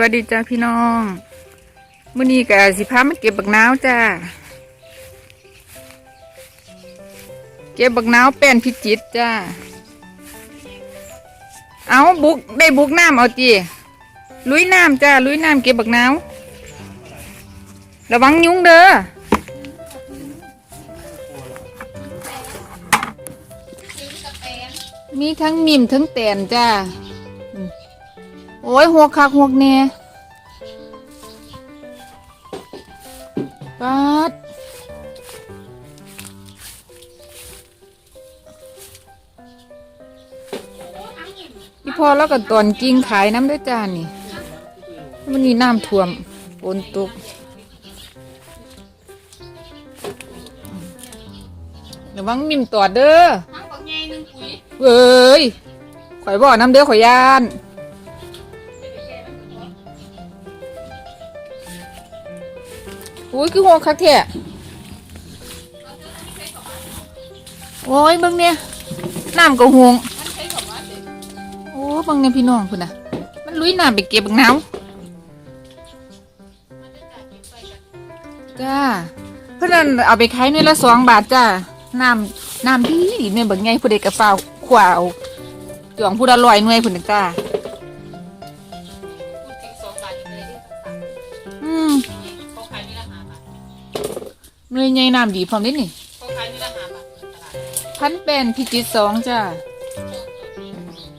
วัสดีจ้าพี่น้องมื้อนี้ก็สิพามาเก็บบักนาวจ้า เก็บบักนาวแป้นพิจิตจ้า เอาบุกได้บุกน้ำเอาจีลุยน้ำจ้าลุยน้ำเก็บบักนาวระวังยุงเด้อมีทั้งมิมทั้งแตนจ้า โอ้ยหัวคักหัวแน่ปัดพี่พอแล้วก็ตอนกิ่งขายน้ำด้วยจ้านี่วันนี้น้ำท่วมฝนตกระวังมิมตอดเด้อทั้งบักใหญ่หนึ่งปุ๋ยเว้ยข่อยบอกน้ำเด้อข่อยยาน อุ้ยคือหัวคักแท้โอ้ยเบิ่งเนี่ยน้ำก็ห่วงโอ้เบิ่งเนี่ยพี่น้องพุ่นน่ะ มันลุยน้ำไปเก็บบักน้มันจะจ่าเก็บไปกันำจ้าเพื่อนเอาไปขายหน่วยละสองบาทจ้าน้ำน้ำดีดีเนี่ยเบิ่งไงผู้ใดกระเฝ้าวขวาวจองผู้ละลอยหน่วยพุ่นะจ้า หน่วยใหญ่น้ำดีพร้อมเด้นี่เขาขายนี่ละห้าบาทเปิดตลาดพันเป็นพิจิตรสองจ้า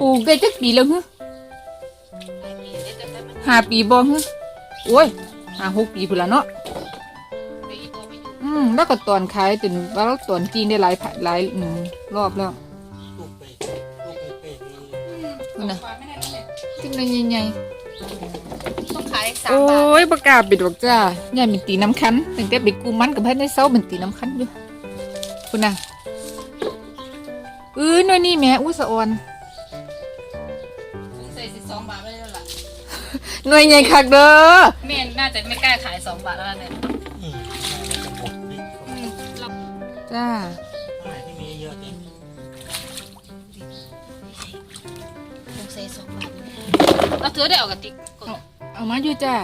ปลูกได้จักปีแล้วฮึขายปีได้แต่มันห้าปีบ่ฮึโอ้ยห้าหกปีพุ่นละเนาะได้อีกตัวไม่อยู่อืมแล้วก็ตอนขายจนว่าเราตอนจริงได้หลายผ่าหลายอืมรอบแล้วลูกไปลูกไปเป็ดนี่พุ่นน่ะขายไม่ได้แล้วเนี่ยจิ้มเลยใหญ่ต้องขายๆ สามโอ้บาทยประกล้าศปิดบอกจ้าย่าเป็นตีน้ำคันตั้งแต่ไปกูมันกับเพื่อนในเซาเป็นตีน้ำคันอยู่คุณน่ะเอ้ยหน่อยนี่แหม่อุ้ยสะออนใส่สิบสองบาทไม่ได้แล้วล่ะหน่วยใหญ่คักเด้อแม่น่าจะไม่กล้าขายสองบาทแล้วเนี่ยอืมจะหมดนี่อืมเราจ้าขายที่มีเยอะนี่ต้องใส่สองบาทเราถือได้ออกกระติกก่อน เอามาอยู่จ้า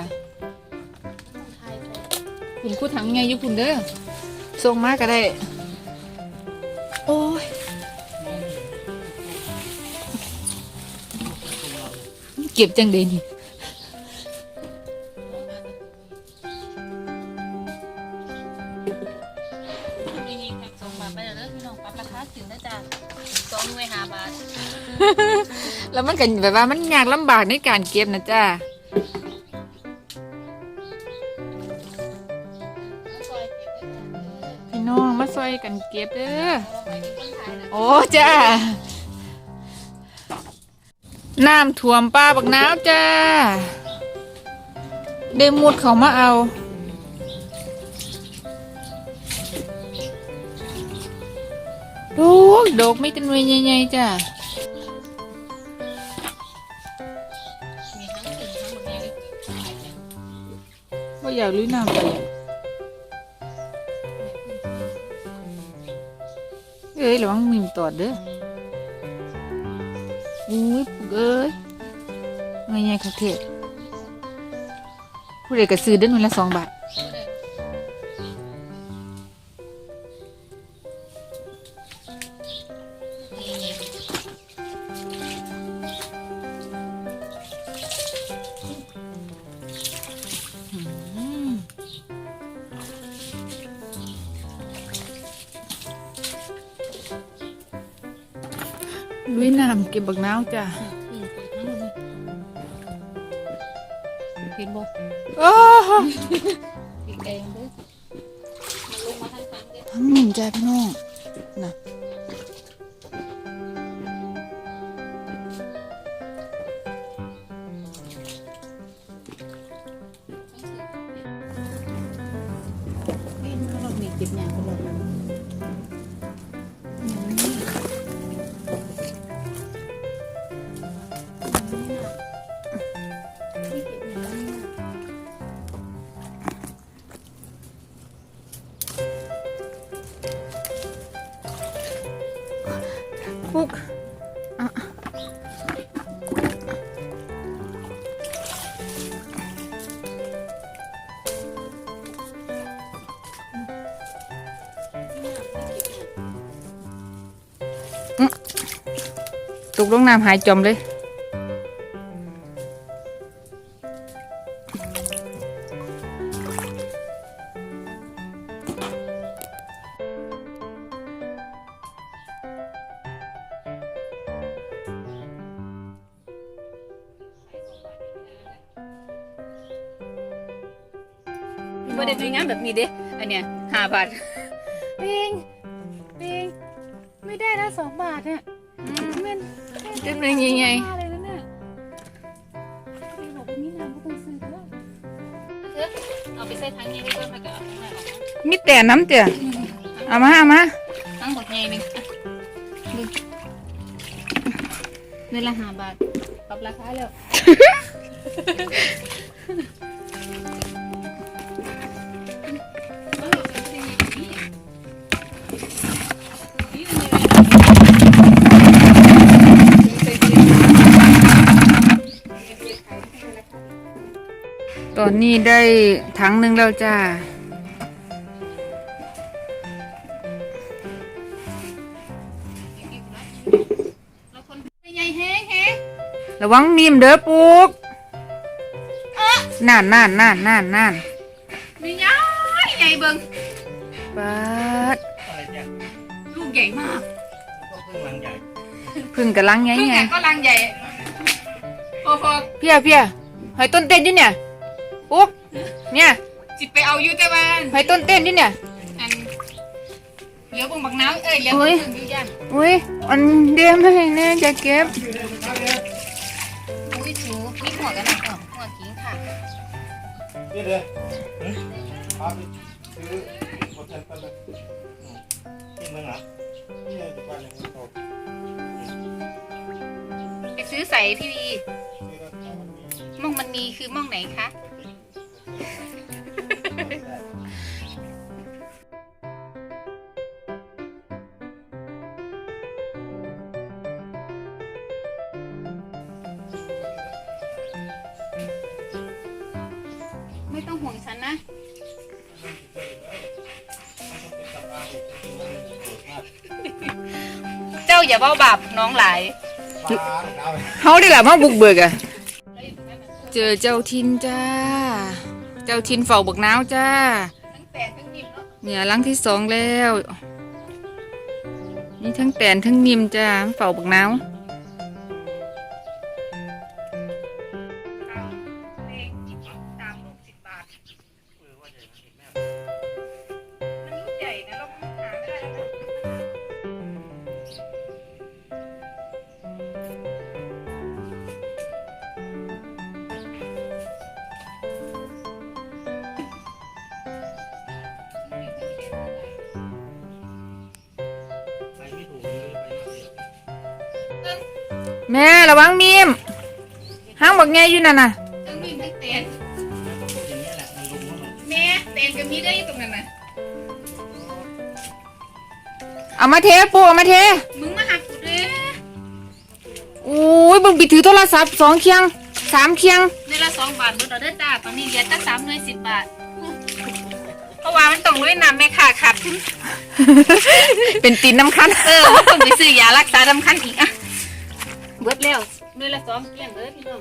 ขายไปคุณคูถังไงอยู่คุณเด้อส่งมาก็ได้ โอ้ยเก็บจังเดนี่นี่นี่แพ็คสองบาทไปแล้วเด้อพี่น้องปรับราคาถึงนะจ๊ะสองหน่วยห้าบาทแล้วมันก็แบบว่ามันยากลำบากในการเก็บนะจ้า เก็บเด้อเอาไว้ที่ต้นขายนะโอ้จ้า น้ำท่วมป้าบักน้ำจ้า ได้มุดเขามาเอาดูดอกไม่เป็นวยใหญ่ๆจ้ามีทั้งถึงทั้งหมดนี้เลยขายจ้ะว่าอยากลุยน้ำไป ยระวังมิมตอดเด้ออุ้ยปุกเอ้ยไม่ใหญ่คักเทศผู้ใดก็ซื้อเด้อหน่วยละสองบาท น้ำเก็บบักน้าวจ้ะเห็นบ่โอ้โหอีกแดงเด้อมันลงมาทั้งทั้งเด้อทั้งหนึ่งจ้าพี่น้อง กลงน้ำหายจมเลยบ่ได้เป็นงานแบบนี้เด้อันเนี้ยห้าบาทเองเองไม่ได้ละสองบาทเนี่ยมัน เต็มเลยใหญ่อะไรแล้วเนี่ยเองบอกว่ามีน้ำก็ต้องซื้อแล้วเอาไปใส่ถังใหญ่ดีกว่ามันก็เอาข้างในออกมาๆมีแต่น้ำเตี่ยเอามาเอามาทั้งหมดใหญ่หนึ่งอะดูเงินละห้าบาทปรับราคาแล้ว ตอนนี้ได้ถังหนึ่งแล้วจ้าเราคนใหญ่แห้งแห้งระวังมีมเด้อปุกน่านน่านน่านน่านน่านมีใหญ่ใหญ่เบิ่งปาดอะไรเนี่ยลูกใหญ่มากก็เพิ่งหลังใหญ่พึ่งกะลังไงลูกไงใหญ่ก็ลังใหญ่พอพอเพียเพียหอยต้นเต้นอยู่เนี่ย ปุ๊กเนี่ยจิไปเอาอยู่แต่ว่าหอยต้นเต้นอยู่เนี่ย อันเหลือเบิ่งบักน้ำเอ้ยเหลือโอ้เบิ่ยงอยู่ย่านอุ้ยอันเดียมให้แน่จะเก็บอุ้ยสูมีหัวกันนะเออหัวกิ้งค่ะนี่เลยพาไปซื้อโฮเทลกันเลยกินมั้งเหรอนี่เลยจะไปยังไม่ตกไปซื้อใส่พี่วีนี่ก็มันมีม่องมันมีคือม่องไหนคะ ไม่ต้องห่วงฉันนะ เจ้าอย่าเบ้าบาปน้องหลายปลาเอาไปเฮาได้ละมาบุกเบิกอะเจอเจ้าทินจ้า เจ้าทินเฝ้าบักนาวจ้า ทั้งแต่ทั้งนิ่มเนาะเนี่ยหลังที่สองแล้ว นี่ทั้งแตนทั้งนิ่มจ้าเฝ้าบักนาว แม่ระวังมีมห้างบักไงอยู่นั่นน่ะทั้งนิ่มทั้งเตนแล้วก็พูดอย่างนี้ยแหละมันลงว่ามันแม่เตนกับมีได้อยู่ตรงนั้นนะเอามาเทปูเอามาเทมึงมาหักกูด้วยโอ้ยเบึงไปถือโทรศัพท์สองเคียงสามเคียงในละสองบาทลดเอาเด้อจ้าตอนนี้เหลือตั้งสามหน่วยสิบบาทเพราะว่ามันต้องด้วยน้ำแม่ขาขาดทุนเป็นตีนน้ำคันเออมันต้องไปซื้อยารักษาดำคันอีกอะ เบิดแล้วหน่วยละสองเกลี้ยงเลยพี่น้อง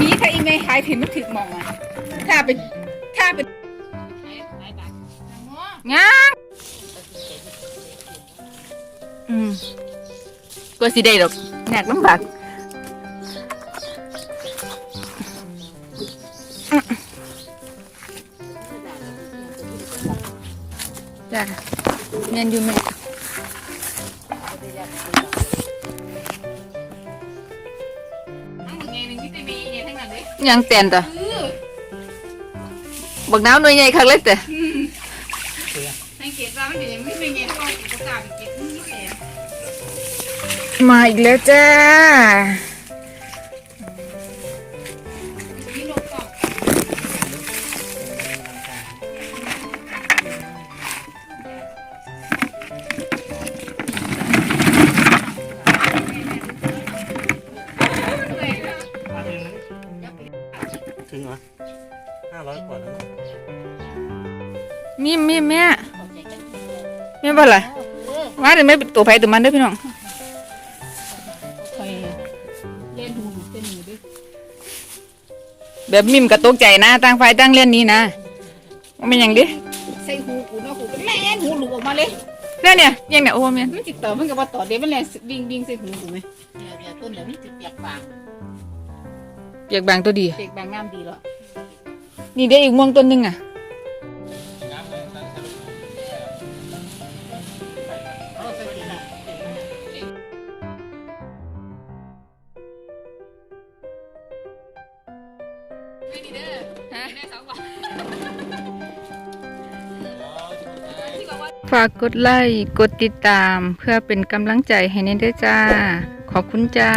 มีถ้าอีเมย์ขายผิดมันถึกมองอะถ้าเป็นถ้าเป็นง้างอืมก็สิได้ดอกแหนกลำบากจ้ะเงินอยู่ไหมทั้งหมดไงหนึ่งที่จะมีไงทั้งนั้นเลยยังแตนต่อเออบักน้ำหนักเลยแต่สังเกตว่า มันเดี๋ยวไม่เป็นไงถ้าเร ถึงเหรอห้าร้อยกว่าแล้วมีมมีมแม่แม่ไม่เป็นไรมาเดี๋ยวไม่เป็นตัวไผ่ตัวมันเด้อพี่น้องคอยเล่นหูเต้นหูด้วยแบบมิมกระตกใจนะต่างฝ่ายต่างเล่นนี้นะว่าเป็นหยังดิใส่หูกูเนาะหูเป็นแล่นหูหลุดออกมาเลยเนี่ยเนี่ยยังเนี่ยโอ้แม่นมันติดต่อมันกับว่าต่อเดี๋ยวมันแล่นวิ่งวิ่งใส่หูกูไหมเดี๋ยวเดี๋ยวต้นเดี๋ยวมันจะเปียกปาก เปียกบางตัวดีเปียกบางงามดีแล้วนี่ได้อีกม่วงต้นหนึงอะเอาใส่ถุงน่ะ ฝากกดไลค์ กดติดตามเพื่อเป็นกำลังใจให้เนเด้อจ้า ขอบคุณจ้า